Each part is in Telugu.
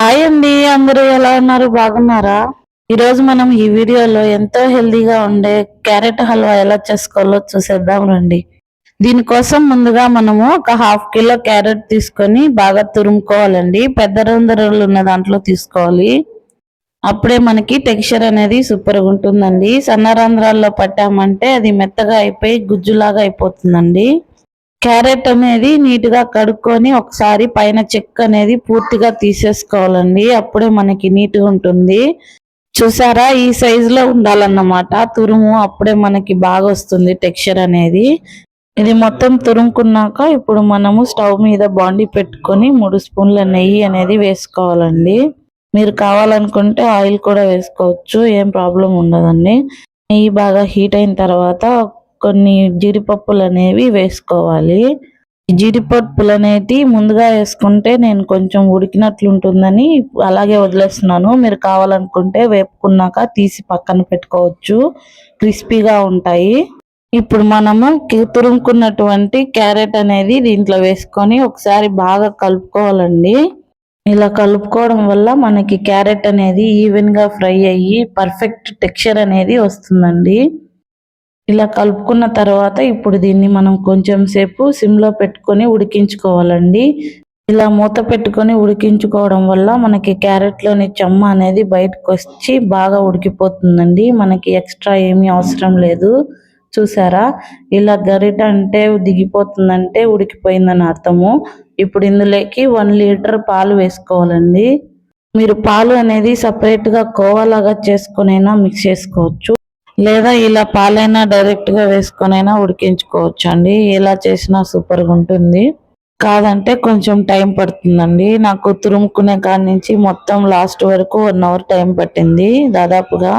హాయ్ అండి అందరూ ఎలా ఉన్నారు? బాగున్నారా? ఈరోజు మనం ఈ వీడియోలో ఎంతో హెల్దీగా ఉండే క్యారెట్ హల్వా ఎలా చేసుకోవాలో చూసేద్దాం రండి. దీనికోసం ముందుగా మనము ఒక హాఫ్ కిలో క్యారెట్ తీసుకొని బాగా తురుముకోవాలండి. పెద్ద రంధ్రాలు ఉన్న దాంట్లో తీసుకోవాలి. అప్పుడే మనకి టెక్స్చర్ అనేది సూపర్గా ఉంటుందండి. సన్న రంధ్రాల్లో పట్టామంటే అది మెత్తగా అయిపోయి గుజ్జులాగా అయిపోతుందండి. క్యారెట్ అనేది నీట్గా కడుక్కొని ఒకసారి పైన చెక్ అనేది పూర్తిగా తీసేసుకోవాలండి. అప్పుడే మనకి నీట్గా ఉంటుంది. చూసారా? ఈ సైజ్లో ఉండాలన్నమాట. తురుము అప్పుడే మనకి బాగా వస్తుంది టెక్స్చర్ అనేది. ఇది మొత్తం తురుముకున్నాక ఇప్పుడు మనము స్టవ్ మీద బాండి పెట్టుకొని మూడు స్పూన్ల నెయ్యి అనేది వేసుకోవాలండి. మీరు కావాలనుకుంటే ఆయిల్ కూడా వేసుకోవచ్చు. ఏం ప్రాబ్లం ఉండదండి. నెయ్యి బాగా హీట్ అయిన తర్వాత కొన్ని జీడిపప్పులు అనేవి వేసుకోవాలి. జీడిపప్పులు అనేది ముందుగా వేసుకుంటే నేను కొంచెం ఉడికినట్లు ఉంటుందని అలాగే వదిలేస్తున్నాను. మీరు కావాలనుకుంటే వేపుకున్నాక తీసి పక్కన పెట్టుకోవచ్చు. క్రిస్పీగా ఉంటాయి. ఇప్పుడు మనము తురుముకున్నటువంటి క్యారెట్ అనేది దీంట్లో వేసుకొని ఒకసారి బాగా కలుపుకోవాలండి. ఇలా కలుపుకోవడం వల్ల మనకి క్యారెట్ అనేది ఈవెన్గా ఫ్రై అయ్యి పర్ఫెక్ట్ టెక్స్చర్ అనేది వస్తుందండి. ఇలా కలుపుకున్న తర్వాత ఇప్పుడు దీన్ని మనం కొంచెం సేపు సిమ్లో పెట్టుకొని ఉడికించుకోవాలండి. ఇలా మూత పెట్టుకొని ఉడికించుకోవడం వల్ల మనకి క్యారెట్లోని చెమ్మ అనేది బయటకు వచ్చి బాగా ఉడికిపోతుందండి. మనకి ఎక్స్ట్రా ఏమీ అవసరం లేదు. చూసారా? ఇలా గరిట అంటే దిగిపోతుందంటే ఉడికిపోయిందని అర్థము. ఇప్పుడు ఇందులోకి వన్ లీటర్ పాలు వేసుకోవాలండి. మీరు పాలు అనేది సపరేట్గా కోవాలాగా చేసుకునైనా మిక్స్ చేసుకోవచ్చు. లేదా ఇలా పాలైనా డైరెక్ట్గా వేసుకొనైనా ఉడికించుకోవచ్చు అండి ఇలా చేసినా సూపర్గా ఉంటుంది. కాదంటే కొంచెం టైం పడుతుందండి. నాకు తురుముకునే కాడి నుంచి మొత్తం లాస్ట్ వరకు వన్ అవర్ టైం పట్టింది దాదాపుగా.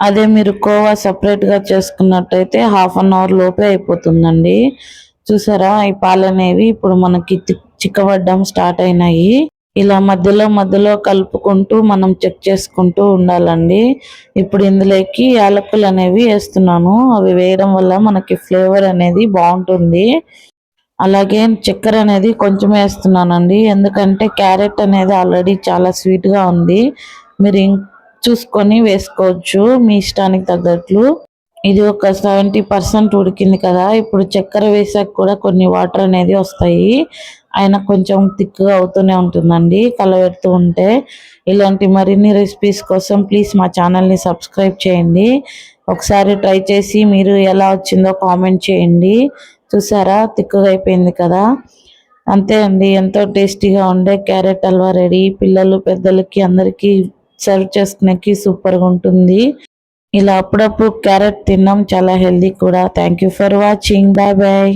అదే మీరు కోవా సపరేట్గా చేసుకున్నట్టయితే హాఫ్ అన్ అవర్ లోపే అయిపోతుందండి. చూసారా? ఈ పాలు అనేవి ఇప్పుడు మనకి చిక్కబడ్డం స్టార్ట్ అయినాయి. ఇలా మధ్యలో మధ్యలో కలుపుకుంటూ మనం చెక్ చేసుకుంటూ ఉండాలండి. ఇప్పుడు ఇందులోకి యాలకులు అనేవి వేస్తున్నాను. అవి వేయడం వల్ల మనకి ఫ్లేవర్ అనేది బాగుంటుంది. అలాగే చక్కెర అనేది కొంచెం వేస్తున్నానండి. ఎందుకంటే క్యారెట్ అనేది ఆల్రెడీ చాలా స్వీట్గా ఉంది. మీరు చూసుకొని వేసుకోవచ్చు మీ ఇష్టానికి తగ్గట్లు. ఇది ఒక సెవెంటీ పర్సెంట్ ఉడికింది కదా. ఇప్పుడు చక్కెర వేసాక కూడా కొన్ని వాటర్ అనేది వస్తాయి. ఆయన కొంచెం థిక్గా అవుతూనే ఉంటుందండి. కలబెడుతూ ఉంటే ఇలాంటి మరిన్ని రెసిపీస్ కోసం ప్లీజ్ మా ఛానల్ని సబ్స్క్రైబ్ చేయండి. ఒకసారి ట్రై చేసి మీరు ఎలా వచ్చిందో కామెంట్ చేయండి. చూసారా? థిక్గా అయిపోయింది కదా. అంతే అండి. ఎంతో టేస్టీగా ఉండే క్యారెట్ హల్వా రెడీ. పిల్లలు పెద్దలకి అందరికీ సర్వ్ చేసుకునేకి సూపర్గా ఉంటుంది. ఇలా అప్పుడప్పుడు క్యారెట్ తిన్నాం చాలా హెల్దీ కూడా. Thank you for watching bye bye